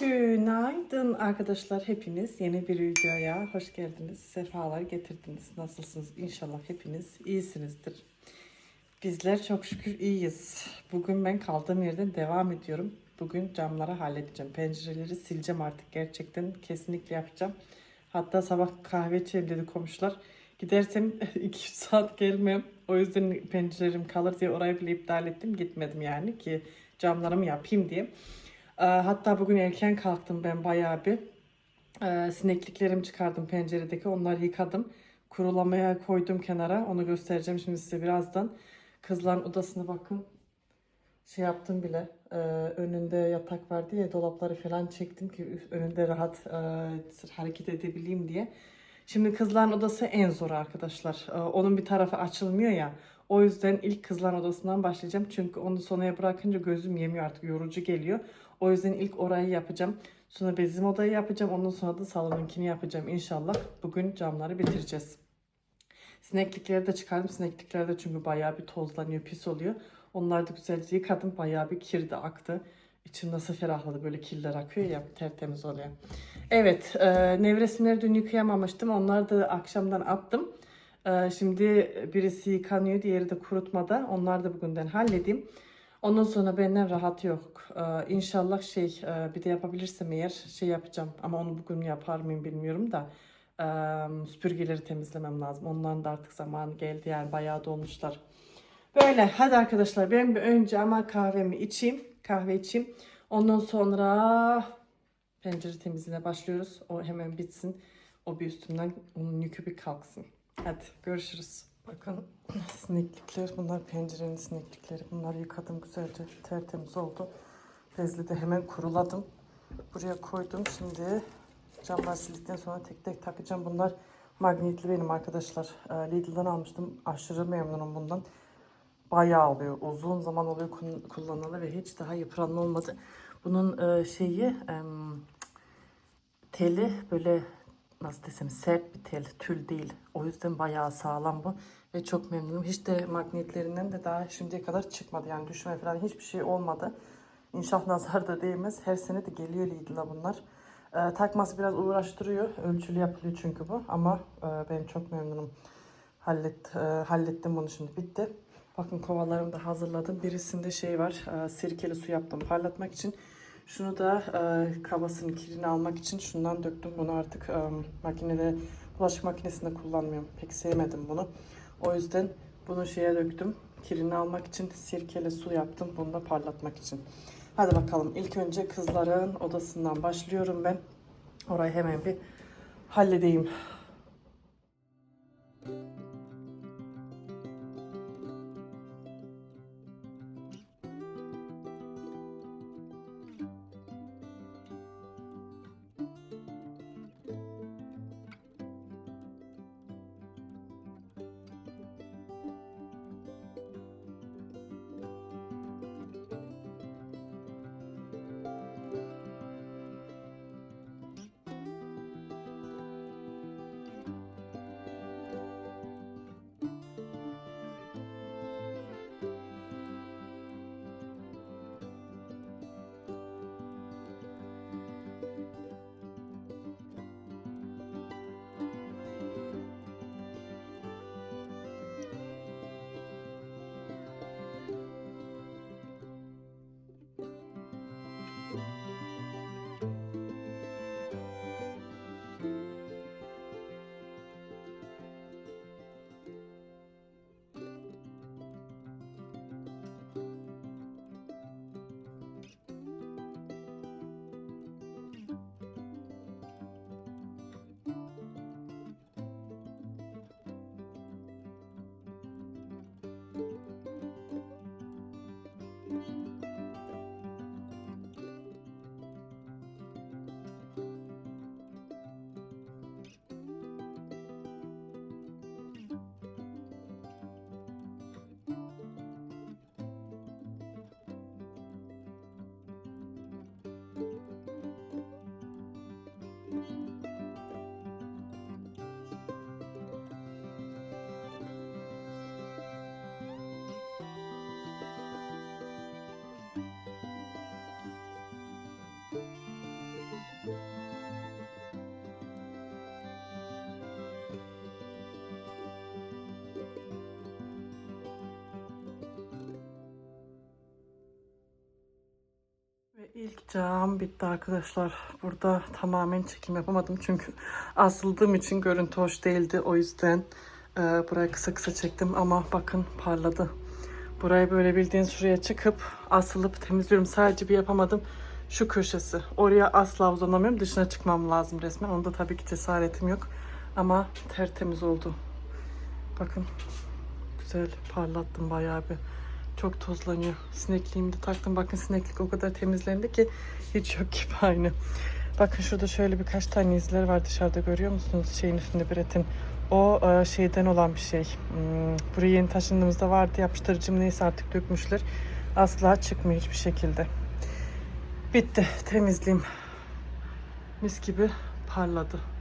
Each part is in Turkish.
Günaydın arkadaşlar hepiniz yeni bir videoya hoş geldiniz. Sefalar getirdiniz. Nasılsınız? İnşallah hepiniz iyisinizdir. Bizler çok şükür iyiyiz. Bugün ben kaldığım yerden devam ediyorum. Bugün camları halledeceğim. Pencereleri sileceğim artık gerçekten. Kesinlikle yapacağım. Hatta sabah kahve içelim dedi komşular. Gidersem 2-3 saat gelmem. O yüzden pencerelerim kalır diye orayı bile iptal ettim. Gitmedim yani ki camlarımı yapayım diye. Ee, Hatta bugün erken kalktım ben bayağı bir. Ee, sinekliklerimi çıkardım penceredeki. Onları yıkadım. Kurulamaya koydum kenara. Onu göstereceğim şimdi size birazdan. Kızların odasına bakın. Şey yaptım bile. Ee, önünde yatak vardı ya dolapları falan çektim ki önünde rahat e, hareket edebileyim diye. Şimdi kızların odası en zor arkadaşlar. Onun bir tarafı açılmıyor ya. O yüzden ilk kızların odasından başlayacağım. Çünkü onu sonraya bırakınca gözüm yemiyor artık yorucu geliyor. O yüzden ilk orayı yapacağım. Sonra bizim odayı yapacağım. Ondan sonra da salonunkini yapacağım inşallah. Bugün camları bitireceğiz. Sineklikleri de çıkardım. Sineklikler de çünkü bayağı bir tozlanıyor, pis oluyor. Onları da güzelce yıkadım. Bayağı bir kir de aktı. İçim nasıl ferahladı böyle kirler akıyor ya tertemiz oluyor. Evet, e, nevresimleri dün yıkayamamıştım. Onları da akşamdan attım. E, şimdi birisi yıkanıyor, diğeri de kurutmada. Onları da bugünden halledeyim. Ondan sonra benden rahat yok. Ee, inşallah şey e, bir de yapabilirsem eğer şey yapacağım. Ama onu bugün yapar mıyım bilmiyorum da. e, süpürgeleri temizlemem lazım. Onların da artık zamanı geldi yani bayağı dolmuşlar. Böyle hadi arkadaşlar ben bir önce ama kahvemi içeyim. Kahve içeyim. Ondan sonra pencere temizliğine başlıyoruz. O hemen bitsin. O bir üstümden onun yükü bir kalksın. Hadi görüşürüz. Bakın sineklikler bunlar pencerenin sineklikleri. Bunları yıkadım güzelce tertemiz oldu. Bezle de hemen kuruladım. Buraya koydum. Şimdi camlar sildikten sonra tek tek takacağım. Bunlar magnetli benim arkadaşlar. Ee, Lidl'dan almıştım. Aşırı memnunum bundan. Bayağı oluyor. Uzun zaman oluyor kullanalı ve hiç daha yıpranma olmadı. Bunun e, şeyi teli böyle nasıl desem sert bir tel, tül değil. O yüzden bayağı sağlam bu ve çok memnunum. Hiç de magnetlerinden de daha şimdiye kadar çıkmadı. Yani düşme falan hiçbir şey olmadı. İnşallah nazar da değmez. Her sene de geliyor Lidl'a bunlar. Ee, takması biraz uğraştırıyor. Ölçülü yapılıyor çünkü bu. Ama e, ben çok memnunum. Hallet, e, hallettim bunu şimdi. Bitti. Bakın kovalarımı da hazırladım. Birisinde şey var. e, sirkeli su yaptım parlatmak için. Şunu da e, kavasının kirini almak için şundan döktüm. Bunu artık e, makinede, bulaşık makinesinde kullanmıyorum. Pek sevmedim bunu. O yüzden bunu şeye döktüm. Kirini almak için sirkeli su yaptım. Bunu da parlatmak için. Hadi bakalım. İlk önce kızların odasından başlıyorum ben. Orayı hemen bir halledeyim. İlk cam bitti arkadaşlar. Burada tamamen çekim yapamadım çünkü asıldığım için görüntü hoş değildi. O yüzden e, burayı kısa kısa çektim ama bakın parladı. Burayı böyle bildiğiniz şuraya çıkıp asılıp temizliyorum. Sadece bir yapamadım. Şu köşesi. Oraya asla uzanamıyorum. Dışına çıkmam lazım resmen. Onda tabii ki cesaretim yok. Ama tertemiz oldu. Bakın. Güzel parlattım bayağı bir. Çok tozlanıyor. Sinekliğimi de taktım. Bakın sineklik o kadar temizlendi ki hiç yok gibi aynı. Bakın şurada şöyle birkaç tane izler var dışarıda görüyor musunuz? Şeyin üstünde biretin. O e, şeyden olan bir şey. Hmm, buraya yeni taşındığımızda vardı yapıştırıcım neyse artık dökmüşler. Asla çıkmıyor hiçbir şekilde. Bitti temizliğim. Mis gibi parladı.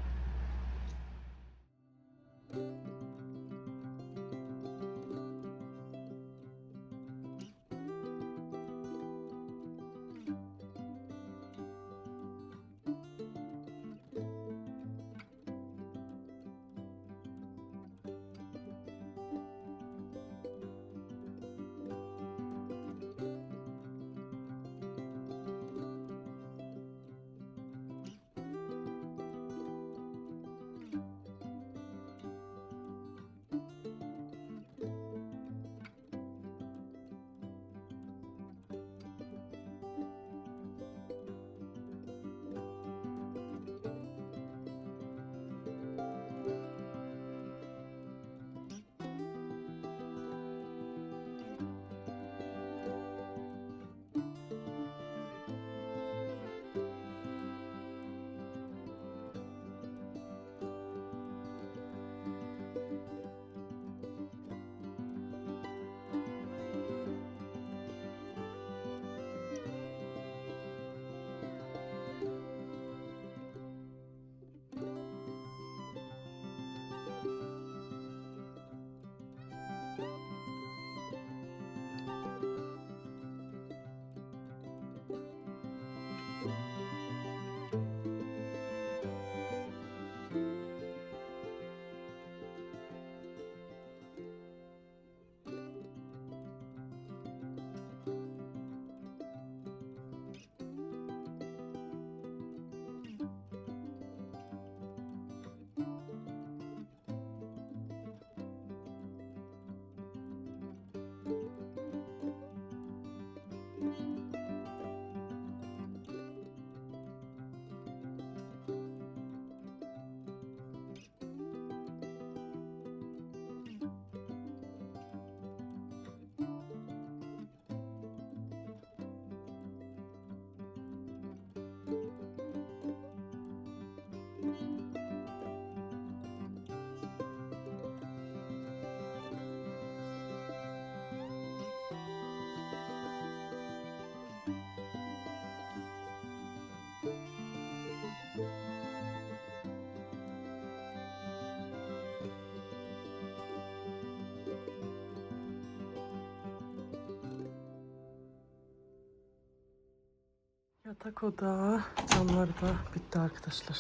Yatak oda camları da bitti arkadaşlar.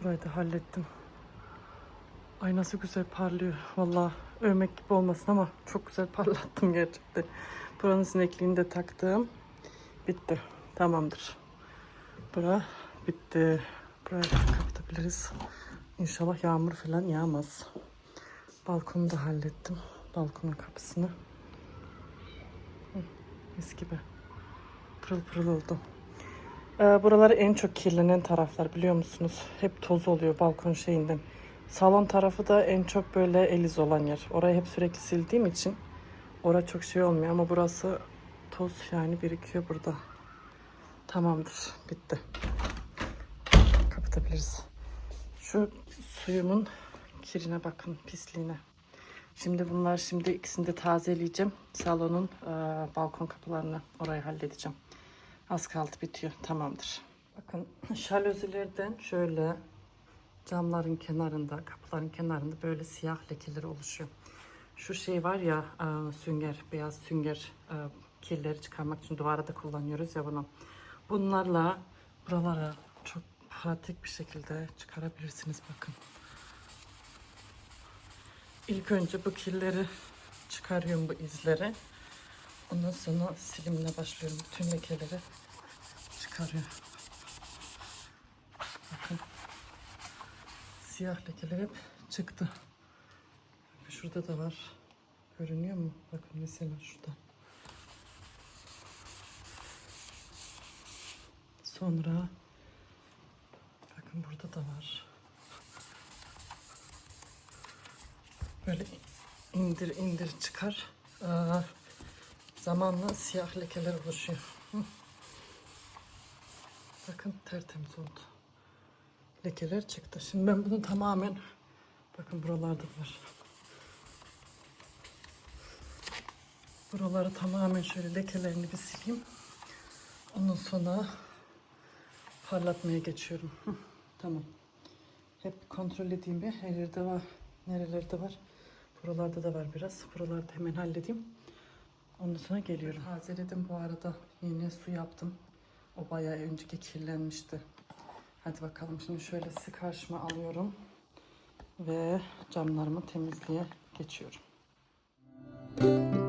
Burayı da hallettim. Ay nasıl güzel parlıyor. Vallahi övmek gibi olmasın ama çok güzel parlattım gerçekten. Buranın sinekliğini de taktım. Bitti. Tamamdır. Bura bitti. Burayı da kapatabiliriz. İnşallah yağmur falan yağmaz. Balkonu da hallettim. Balkonun kapısını. Mis gibi. Pırıl pırıl oldu. Ee, buraları en çok kirlenen taraflar biliyor musunuz? Hep toz oluyor balkon şeyinden. Salon tarafı da en çok böyle eliz olan yer. Orayı hep sürekli sildiğim için orada çok şey olmuyor ama burası toz yani birikiyor burada. Tamamdır. Bitti. Kapatabiliriz. Şu suyumun kirine bakın, pisliğine. Şimdi bunlar şimdi ikisini de tazeleyeceğim. Salonun e, balkon kapılarını orayı halledeceğim. Az kaldı bitiyor. Tamamdır. Bakın şalözülerden şöyle camların kenarında, kapıların kenarında böyle siyah lekeler oluşuyor. Şu şey var ya e, sünger, beyaz sünger e, kirleri çıkarmak için duvara da kullanıyoruz ya bunu. Bunlarla buralara çok pratik bir şekilde çıkarabilirsiniz bakın. İlk önce bu kirleri çıkarıyorum bu izleri. Ondan sonra silimine başlıyorum bütün lekeleri. çıkarıyor. Bakın. Siyah lekeler hep çıktı. Şurada da var. Görünüyor mu? Bakın mesela şurada. Sonra bakın burada da var. Böyle indir indir çıkar. Aa, zamanla siyah lekeler oluşuyor. Bakın tertemiz oldu. Lekeler çıktı. Şimdi ben bunu tamamen bakın buralarda var. Buraları tamamen şöyle lekelerini bir sileyim. Ondan sonra parlatmaya geçiyorum. Tamam. Hep kontrol edeyim bir. Her yerde var. Nerelerde var. Buralarda da var biraz. Buralarda hemen halledeyim. Ondan sonra geliyorum. Tazeledim bu arada. Yine su yaptım. O bayağı önceki kirlenmişti. Hadi bakalım şimdi şöyle sık karşıma alıyorum. Ve camlarımı temizliğe geçiyorum. Evet,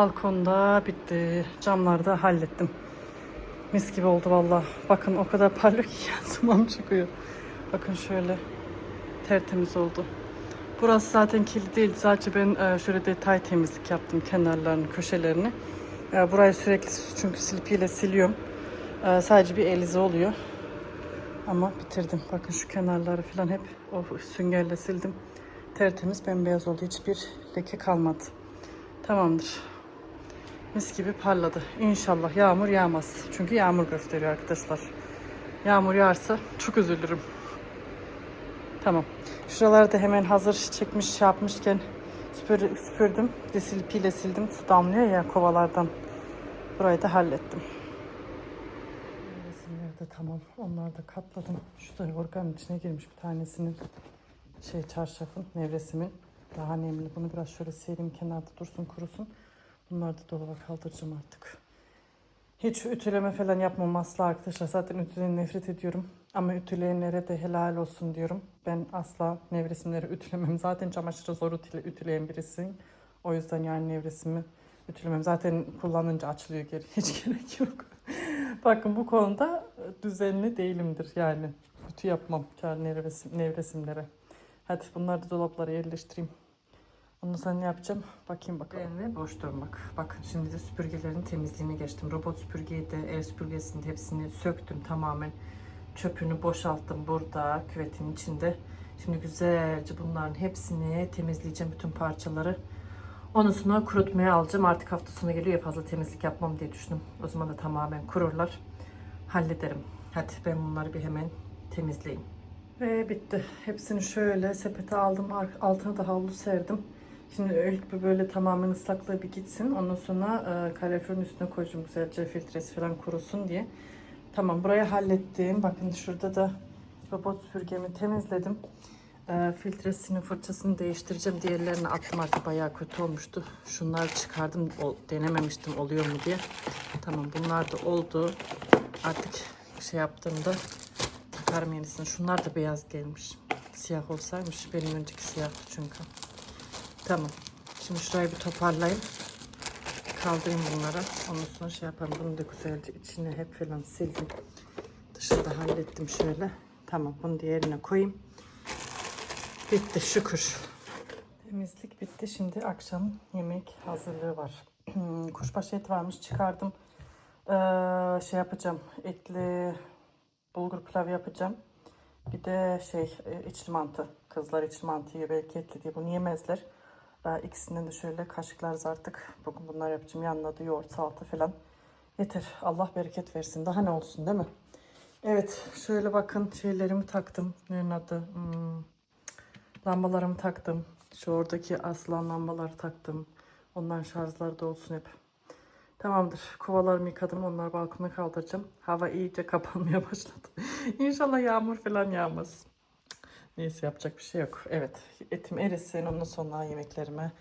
balkonda bitti. Camları da hallettim. Mis gibi oldu valla. Bakın o kadar parlıyor ki yansımam çıkıyor. Bakın şöyle tertemiz oldu. Burası zaten kirli değil. Sadece ben e, şöyle detay temizlik yaptım kenarlarını, köşelerini. E, Burayı sürekli çünkü silpiyle siliyorum. E, Sadece bir elize oluyor. Ama bitirdim. Bakın şu kenarları falan hep o süngerle sildim. Tertemiz bembeyaz oldu. Hiçbir leke kalmadı. Tamamdır. Mis gibi parladı. İnşallah yağmur yağmaz. Çünkü yağmur gösteriyor arkadaşlar. Yağmur yağarsa çok üzülürüm. Tamam. Şuraları da hemen hazır çekmiş şey yapmışken süpür, süpürdüm. Bir de silpiyle sildim. Su damlıyor ya kovalardan. Burayı da hallettim. Resimleri de tamam. Onları da katladım. Şu da yorganın içine girmiş bir tanesinin şey çarşafın, nevresimin. Daha nemli. Bunu biraz şöyle sereyim kenarda dursun kurusun. Bunları da dolaba kaldıracağım artık. Hiç ütüleme falan yapmam asla arkadaşlar. Zaten ütüden nefret ediyorum. Ama ütüleyenlere de helal olsun diyorum. Ben asla nevresimleri ütülemem. Zaten çamaşırı zor ütüle, ütüleyen birisiyim. O yüzden yani nevresimi ütülemem. Zaten kullanınca açılıyor geri. Hiç gerek yok. Bakın bu konuda düzenli değilimdir yani. Ütü yapmam kar nevresim, nevresimlere. Hadi bunları da dolaplara yerleştireyim. Sonra ne yapacağım? Bakayım bakalım. Ve boş durmak. Bakın şimdi de süpürgelerin temizliğine geçtim. Robot süpürgeyi de el süpürgesini de hepsini söktüm tamamen. Çöpünü boşalttım burada küvetin içinde. Şimdi güzelce bunların hepsini temizleyeceğim bütün parçaları. Ondan sonra kurutmaya alacağım. Artık hafta sonu geliyor ya fazla temizlik yapmam diye düşündüm. O zaman da tamamen kururlar. Hallederim. Hadi ben bunları bir hemen temizleyeyim. Ve bitti. Hepsini şöyle sepete aldım. Altına da havlu serdim. Şimdi ilk bir böyle tamamen ıslaklığı bir gitsin. Ondan sonra e, kaloriferin üstüne koyacağım güzelce filtresi falan kurusun diye. Tamam burayı hallettim. Bakın şurada da robot süpürgemi temizledim. E, filtresini fırçasını değiştireceğim. Diğerlerini attım artık bayağı kötü olmuştu. Şunları çıkardım. O, denememiştim oluyor mu diye. Tamam bunlar da oldu. Artık şey yaptığımda takarım yenisini. Şunlar da beyaz gelmiş. Siyah olsaymış. Benim önceki siyahtı çünkü. Tamam. Şimdi şurayı bir toparlayayım. Kaldırayım bunları. Ondan sonra şey yaparım. Bunu da güzelce içine hep falan sildim. Dışında hallettim şöyle. Tamam. Bunu diğerine koyayım. Bitti şükür. Temizlik bitti. Şimdi akşam yemek hazırlığı var. Kuşbaşı et varmış. Çıkardım. Ee, şey yapacağım. Etli bulgur pilavı yapacağım. Bir de şey e, içli mantı. Kızlar içli mantı yiyor belki etli diye bunu yemezler. Ee, ikisinden de şöyle kaşıklarız artık. Bugün bunlar yapacağım. Yanına da yoğurt, salata falan. Yeter. Allah bereket versin. Daha ne olsun değil mi? Evet. Şöyle bakın şeylerimi taktım. Neyin adı? Hmm, lambalarımı taktım. Şu oradaki aslan lambaları taktım. Onların şarjları da olsun hep. Tamamdır. Kovalarımı yıkadım. Onları balkona kaldıracağım. Hava iyice kapanmaya başladı. İnşallah yağmur falan yağmaz. Neyse yapacak bir şey yok. Evet etim erisin. Ondan sonra yemeklerime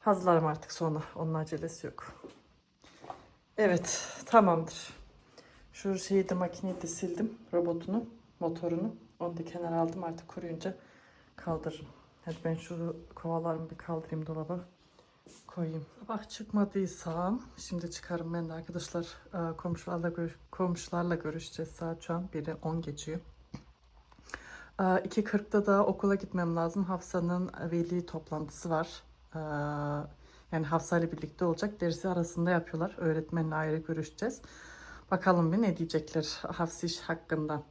hazırlarım artık sonra. Onun acelesi yok. Evet tamamdır. Şu şeyi de makineyi de sildim. Robotunu, motorunu. Onu da kenara aldım. Artık kuruyunca kaldırırım. Hadi ben şu kovalarımı bir kaldırayım dolaba koyayım. Sabah çıkmadıysam şimdi çıkarım ben de arkadaşlar e, komşularla komşularla görüşeceğiz. Saat şu an 1'e 10 geçiyor. E, 2.40'da da okula gitmem lazım. Hafsa'nın veli toplantısı var. E, Yani Hafsa ile birlikte olacak. Dersi arasında yapıyorlar. Öğretmenle ayrı görüşeceğiz. Bakalım bir ne diyecekler Hafsiş hakkında.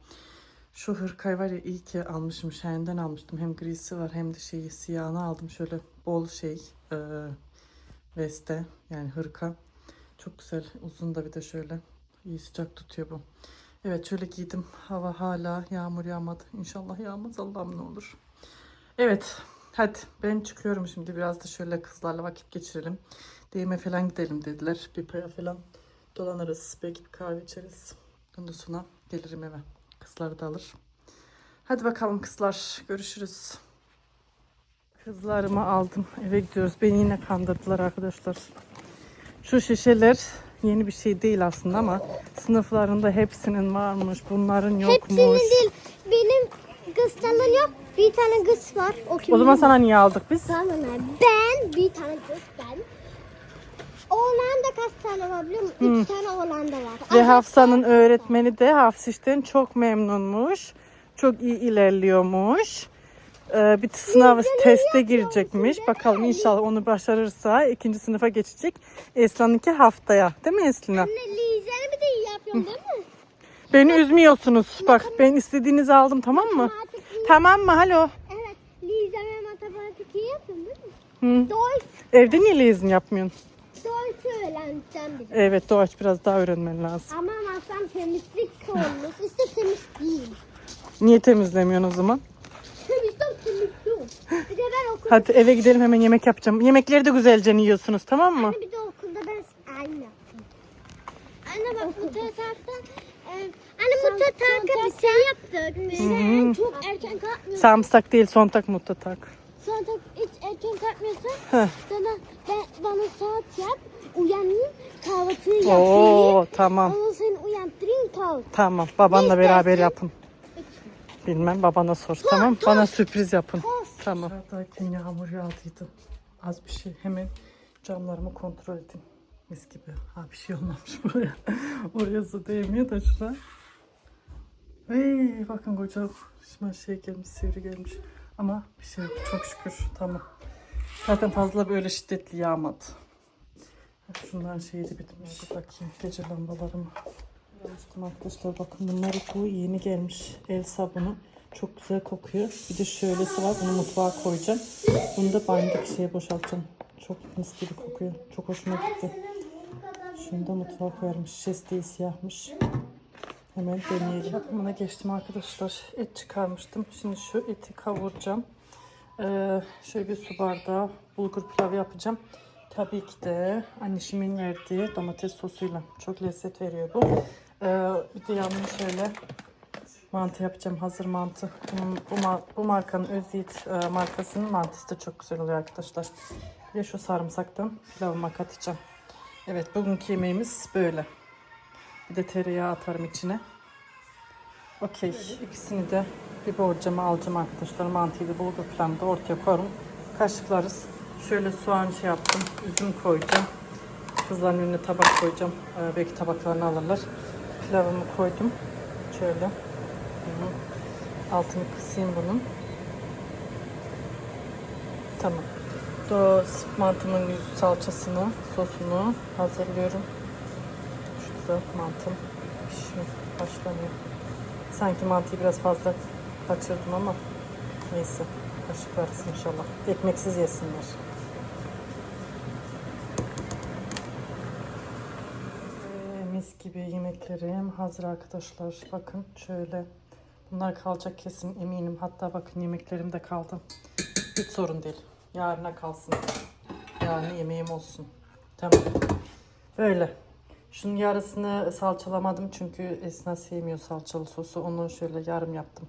Şu hırkayı var ya iyi ki almışım. Şahin'den almıştım. Hem grisi var hem de şeyi siyahını aldım. Şöyle bol şey e, veste yani hırka. Çok güzel. Uzun da bir de şöyle. iyi sıcak tutuyor bu. Evet şöyle giydim. Hava hala yağmur yağmadı. İnşallah yağmaz Allah'ım ne olur. Evet hadi ben çıkıyorum şimdi. Biraz da şöyle kızlarla vakit geçirelim. Deyime falan gidelim dediler. Bir paya falan dolanırız. Belki bir kahve içeriz. Ondan sonra gelirim eve. Kızları da alır. Hadi bakalım kızlar. Görüşürüz. Kızlarımı aldım. Eve gidiyoruz. Beni yine kandırdılar arkadaşlar. Şu şişeler yeni bir şey değil aslında ama sınıflarında hepsinin varmış. Bunların yokmuş. Hepsinin değil. Benim kızlarım yok. Bir tane kız var. O kim? O zaman sana niye aldık biz? Ne? Ben bir tane kız ben. Oğlan da kaç tane var biliyor musun? Üç tane oğlan da var. Ve Hafsa'nın öğretmeni de Hafsiş'ten çok memnunmuş. Çok iyi ilerliyormuş. Ee, bir sınav teste girecekmiş. Bakalım inşallah onu başarırsa ikinci sınıfa geçecek. Eslan'ınki haftaya. Değil mi Eslina? Anne Lize'ni bir de iyi yapıyorum değil mi? Beni üzmüyorsunuz. Bak ben istediğinizi aldım tamam mı? Tamam mı? Alo. Evet. Lize ve matematik iyi yapıyorum değil mi? Hı. Deutsch. Evde niye lezin yapmıyorsun? Deutsch öğreneceğim bir de. Evet Doğaç biraz daha öğrenmen lazım. Ama masam temizlik olmuş. İşte temiz değil. Niye temizlemiyorsun o zaman? Bir de ben okulda, Hadi eve gidelim hemen yemek yapacağım. Yemekleri de güzelce yiyorsunuz tamam mı? bir de okulda ben aynı yaptım. Anne bak bu taraftan e, Anne mutlu takı bir şey yaptık. Sen çok erken kalkmıyorsun. Samsak değil sontak mutlu Sonra tak hiç erken kalkmıyorsun. Sana ben, bana saat yap. Uyanayım. Kahvaltıyı yapayım. Oo tamam. Onu seni uyandırayım kalk. Tamam. Babanla Ne beraber yapın. Bilmem babana sor. tamam. Bana sürpriz yapın. Tamam. Dışarıdayken yağmur yağdıydı. Az bir şey. Hemen camlarımı kontrol edeyim. Mis gibi. Ha bir şey olmamış buraya. Oraya su değmiyor da şuna. Hey, bakın koca şuna şey gelmiş, sivri gelmiş. Ama bir şey yok. Çok şükür. Tamam. Zaten fazla böyle şiddetli yağmadı. Şundan şeyi de bitmiş. Bakayım gece lambalarımı. Arkadaşlar bakın bunlar bu yeni gelmiş el sabunu. Çok güzel kokuyor. Bir de şöylesi var bunu mutfağa koyacağım. Bunu da banyodaki şeye boşaltacağım. Çok mis gibi kokuyor. Çok hoşuma gitti. Şunu da mutfağa koyarım. Şişesi de siyahmış. Hemen deneyelim. Yapımına geçtim arkadaşlar. Et çıkarmıştım. Şimdi şu eti kavuracağım. Ee, şöyle bir su bardağı bulgur pilavı yapacağım. Tabii ki de anneşimin verdiği domates sosuyla. Çok lezzet veriyor bu. Ee, bir de yanına şöyle mantı yapacağım. Hazır mantı. Bu, bu markanın Özyiğit e, markasının mantısı da çok güzel oluyor arkadaşlar. Bir de şu sarımsaktan pilavıma katacağım. Evet bugünkü yemeğimiz böyle. Bir de tereyağı atarım içine. Okey. İkisini de bir borcama alacağım arkadaşlar. Mantıyı da bulgur pilavını da ortaya koyarım. Kaşıklarız. Şöyle soğan şey yaptım. Üzüm koyacağım. Kızların önüne tabak koyacağım. Ee, belki tabaklarını alırlar. Pilavımı koydum. Şöyle. Altını kısayım bunun. Tamam. Do mantımın yüz salçasını, sosunu hazırlıyorum. Şurada mantım pişiyor, başlanıyor. Sanki mantıyı biraz fazla kaçırdım ama neyse kaşıklarız inşallah. Ekmeksiz yesinler. Ee, mis gibi yemeklerim hazır arkadaşlar. Bakın şöyle. Bunlar kalacak kesin eminim. Hatta bakın yemeklerim de kaldı. Hiç sorun değil. Yarına kalsın. Yarın yemeğim olsun. Tamam. Böyle. Şunun yarısını salçalamadım çünkü Esna sevmiyor salçalı sosu. Onu şöyle yarım yaptım.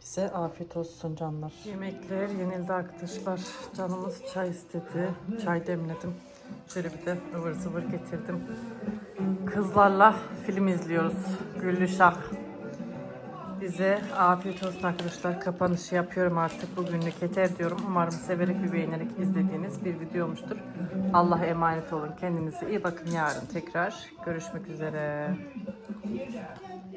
Bize afiyet olsun canlar. Yemekler yenildi arkadaşlar. Canımız çay istedi. Çay demledim. Şöyle bir de ıvır zıvır getirdim. Kızlarla film izliyoruz. Güllü Şah. Bize afiyet olsun arkadaşlar. Kapanışı yapıyorum artık. Bugünlük yeter diyorum. Umarım severek ve beğenerek izlediğiniz bir video olmuştur. Allah'a emanet olun. Kendinize iyi bakın. Yarın tekrar görüşmek üzere.